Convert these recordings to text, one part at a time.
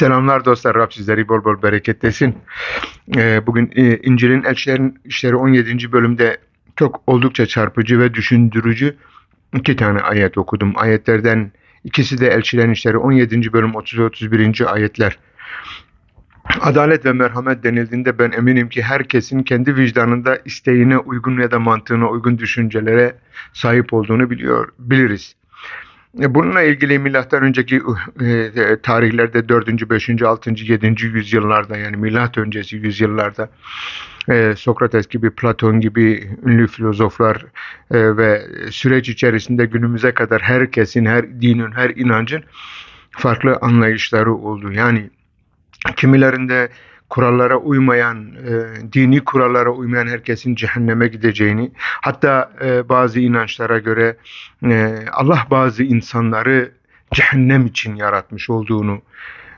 Selamlar dostlar. Rab sizleri bol bol bereketlesin. Ee, bugün e, İncil'in Elçilerin İşleri 17. bölümde çok oldukça çarpıcı ve düşündürücü iki tane ayet okudum. Ayetlerden ikisi de Elçilerin İşleri 17. bölüm 30-31. ayetler. Adalet ve merhamet denildiğinde ben eminim ki herkesin kendi vicdanında isteğine uygun ya da mantığına uygun düşüncelere sahip olduğunu biliyor biliriz. E, Bununla ilgili milattan önceki e, tarihlerde 4. 5. 6. 7. yüzyıllarda yani milat öncesi yüzyıllarda e, Sokrates gibi, Platon gibi ünlü filozoflar e, ve süreç içerisinde günümüze kadar herkesin, her dinin, her inancın farklı anlayışları oldu. Yani kimilerinde kurallara uymayan, e, dini kurallara uymayan herkesin cehenneme gideceğini, hatta e, bazı inançlara göre e, Allah bazı insanları cehennem için yaratmış olduğunu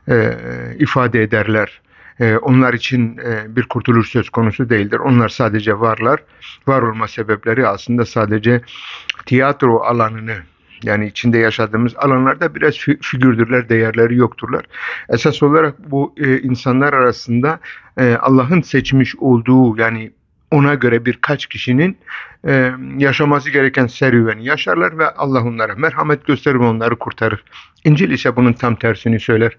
e, ifade ederler. E, onlar için e, bir kurtuluş söz konusu değildir. Onlar sadece varlar. Var olma sebepleri aslında sadece tiyatro alanını yani içinde yaşadığımız alanlarda biraz figürdürler, değerleri yokturlar. Esas olarak bu e, insanlar arasında e, Allah'ın seçmiş olduğu yani ona göre birkaç kişinin e, yaşaması gereken serüveni yaşarlar ve Allah onlara merhamet gösterir ve onları kurtarır. İncil ise bunun tam tersini söyler.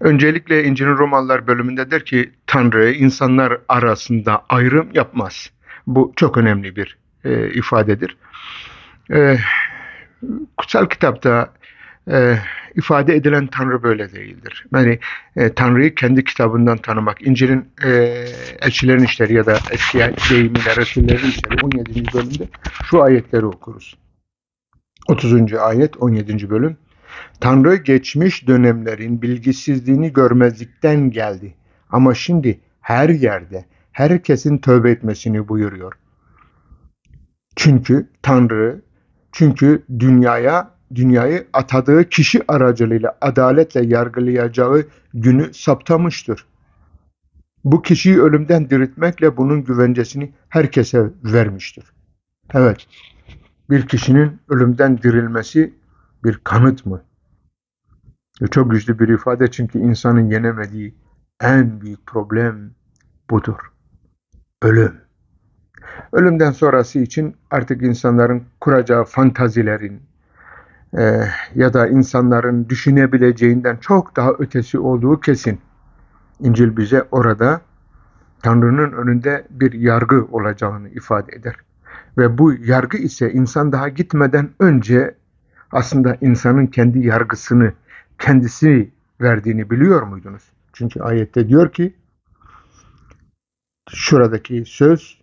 Öncelikle İncil'in Romalılar bölümünde der ki Tanrı insanlar arasında ayrım yapmaz. Bu çok önemli bir e, ifadedir. E, kutsal kitapta e, ifade edilen Tanrı böyle değildir. Yani e, Tanrı'yı kendi kitabından tanımak. İncil'in e, elçilerin işleri ya da eski deyimiyle Resullerin işleri 17. bölümde şu ayetleri okuruz. 30. ayet 17. bölüm. Tanrı geçmiş dönemlerin bilgisizliğini görmezlikten geldi. Ama şimdi her yerde herkesin tövbe etmesini buyuruyor. Çünkü Tanrı çünkü dünyaya dünyayı atadığı kişi aracılığıyla adaletle yargılayacağı günü saptamıştır. Bu kişiyi ölümden diriltmekle bunun güvencesini herkese vermiştir. Evet, bir kişinin ölümden dirilmesi bir kanıt mı? E, Çok güçlü bir ifade çünkü insanın yenemediği en büyük problem budur. Ölüm. Ölümden sonrası için artık insanların kuracağı fantazilerin e, ya da insanların düşünebileceğinden çok daha ötesi olduğu kesin. İncil bize orada Tanrı'nın önünde bir yargı olacağını ifade eder. Ve bu yargı ise insan daha gitmeden önce aslında insanın kendi yargısını kendisi verdiğini biliyor muydunuz? Çünkü ayette diyor ki şuradaki söz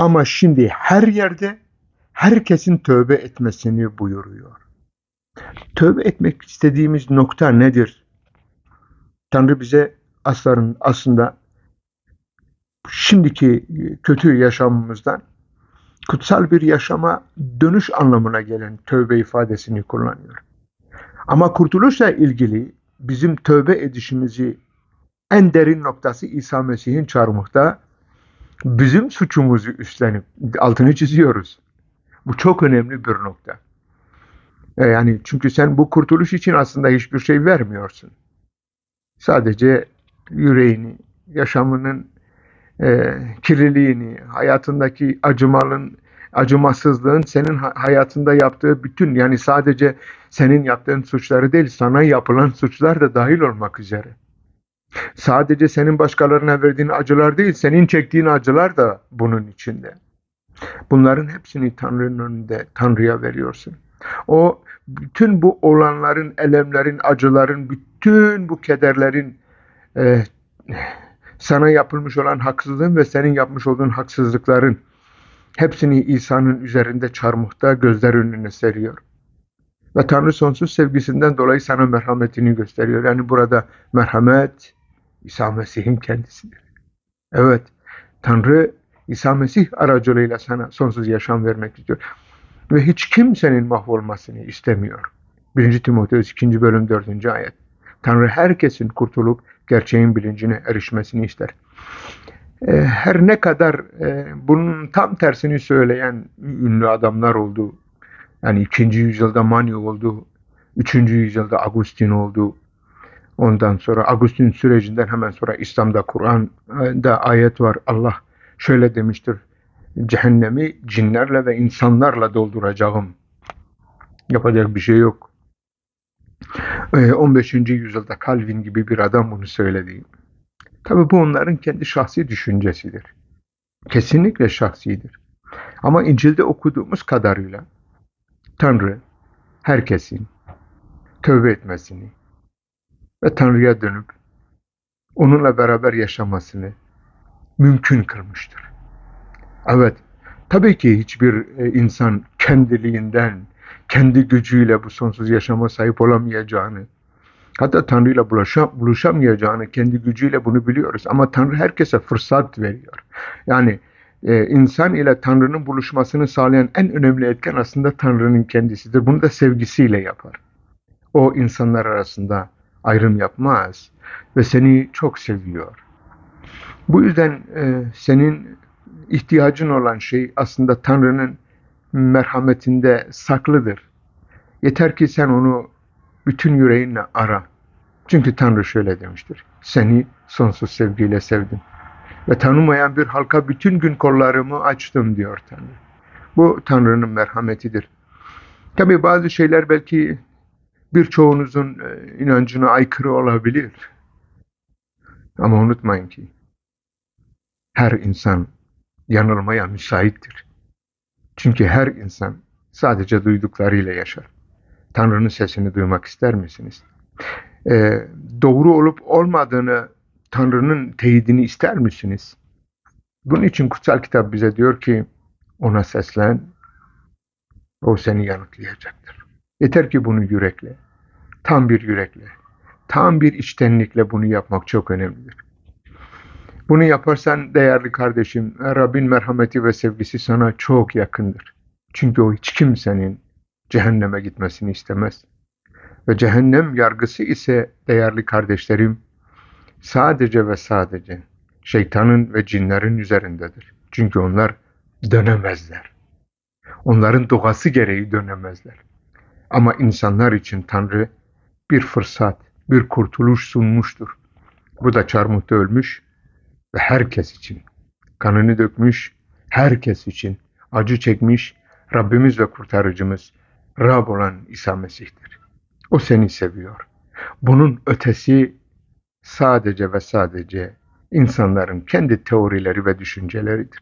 ama şimdi her yerde herkesin tövbe etmesini buyuruyor. Tövbe etmek istediğimiz nokta nedir? Tanrı bize asların aslında şimdiki kötü yaşamımızdan kutsal bir yaşama dönüş anlamına gelen tövbe ifadesini kullanıyor. Ama kurtuluşla ilgili bizim tövbe edişimizi en derin noktası İsa Mesih'in çarmıhta bizim suçumuzu üstlenip altını çiziyoruz. Bu çok önemli bir nokta. E, Yani çünkü sen bu kurtuluş için aslında hiçbir şey vermiyorsun. Sadece yüreğini, yaşamının e, kirliliğini, hayatındaki acımalın, acımasızlığın senin ha- hayatında yaptığı bütün yani sadece senin yaptığın suçları değil, sana yapılan suçlar da dahil olmak üzere. Sadece senin başkalarına verdiğin acılar değil, senin çektiğin acılar da bunun içinde. Bunların hepsini Tanrı'nın önünde Tanrı'ya veriyorsun. O bütün bu olanların, elemlerin, acıların, bütün bu kederlerin e, sana yapılmış olan haksızlığın ve senin yapmış olduğun haksızlıkların hepsini İsa'nın üzerinde çarmıhta gözler önüne seriyor. Ve Tanrı sonsuz sevgisinden dolayı sana merhametini gösteriyor. Yani burada merhamet İsa Mesih'in kendisidir. Evet, Tanrı İsa Mesih aracılığıyla sana sonsuz yaşam vermek istiyor. Ve hiç kimsenin mahvolmasını istemiyor. 1. Timoteus 2. bölüm 4. ayet. Tanrı herkesin kurtulup gerçeğin bilincine erişmesini ister. E, her ne kadar e, bunun tam tersini söyleyen ünlü adamlar oldu. Yani 2. yüzyılda Mani oldu. 3. yüzyılda Agustin oldu. Ondan sonra Agustin sürecinden hemen sonra İslam'da Kur'an'da ayet var. Allah şöyle demiştir. Cehennemi cinlerle ve insanlarla dolduracağım. Yapacak bir şey yok. Ee, 15. yüzyılda Calvin gibi bir adam bunu söyledi. Tabi bu onların kendi şahsi düşüncesidir. Kesinlikle şahsidir. Ama İncil'de okuduğumuz kadarıyla Tanrı herkesin tövbe etmesini ve Tanrı'ya dönüp onunla beraber yaşamasını mümkün kılmıştır. Evet, tabii ki hiçbir e, insan kendiliğinden, kendi gücüyle bu sonsuz yaşama sahip olamayacağını, hatta Tanrı'yla buluşa, buluşamayacağını kendi gücüyle bunu biliyoruz. Ama Tanrı herkese fırsat veriyor. Yani e, insan ile Tanrı'nın buluşmasını sağlayan en önemli etken aslında Tanrı'nın kendisidir. Bunu da sevgisiyle yapar. O insanlar arasında ayrım yapmaz ve seni çok seviyor. Bu yüzden e, senin ihtiyacın olan şey aslında Tanrı'nın merhametinde saklıdır. Yeter ki sen onu bütün yüreğinle ara. Çünkü Tanrı şöyle demiştir. Seni sonsuz sevgiyle sevdim. Ve tanımayan bir halka bütün gün kollarımı açtım diyor Tanrı. Bu Tanrı'nın merhametidir. Tabi bazı şeyler belki birçoğunuzun e, inancına aykırı olabilir. Ama unutmayın ki her insan yanılmaya müsaittir. Çünkü her insan sadece duyduklarıyla yaşar. Tanrı'nın sesini duymak ister misiniz? Ee, doğru olup olmadığını Tanrı'nın teyidini ister misiniz? Bunun için kutsal kitap bize diyor ki ona seslen, o seni yanıtlayacaktır. Yeter ki bunu yürekle, tam bir yürekle, tam bir içtenlikle bunu yapmak çok önemlidir. Bunu yaparsan değerli kardeşim, Rabbin merhameti ve sevgisi sana çok yakındır. Çünkü o hiç kimsenin cehenneme gitmesini istemez. Ve cehennem yargısı ise değerli kardeşlerim, sadece ve sadece şeytanın ve cinlerin üzerindedir. Çünkü onlar dönemezler. Onların doğası gereği dönemezler. Ama insanlar için Tanrı bir fırsat, bir kurtuluş sunmuştur. Bu da çarmıhta ölmüş ve herkes için kanını dökmüş, herkes için acı çekmiş Rabbimiz ve kurtarıcımız Rab olan İsa Mesih'tir. O seni seviyor. Bunun ötesi sadece ve sadece insanların kendi teorileri ve düşünceleridir.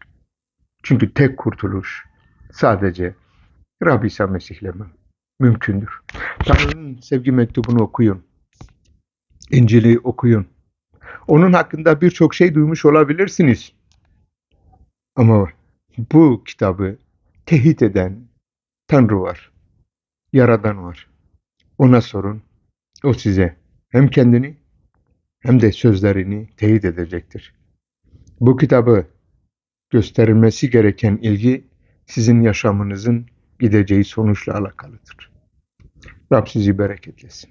Çünkü tek kurtuluş sadece Rab İsa Mesih'le mümkündür. Tanrı'nın sevgi mektubunu okuyun. İncil'i okuyun. Onun hakkında birçok şey duymuş olabilirsiniz. Ama bu kitabı teyit eden Tanrı var. Yaradan var. Ona sorun. O size hem kendini hem de sözlerini teyit edecektir. Bu kitabı gösterilmesi gereken ilgi sizin yaşamınızın gideceği sonuçla alakalıdır. Rab sizi bereketlesin.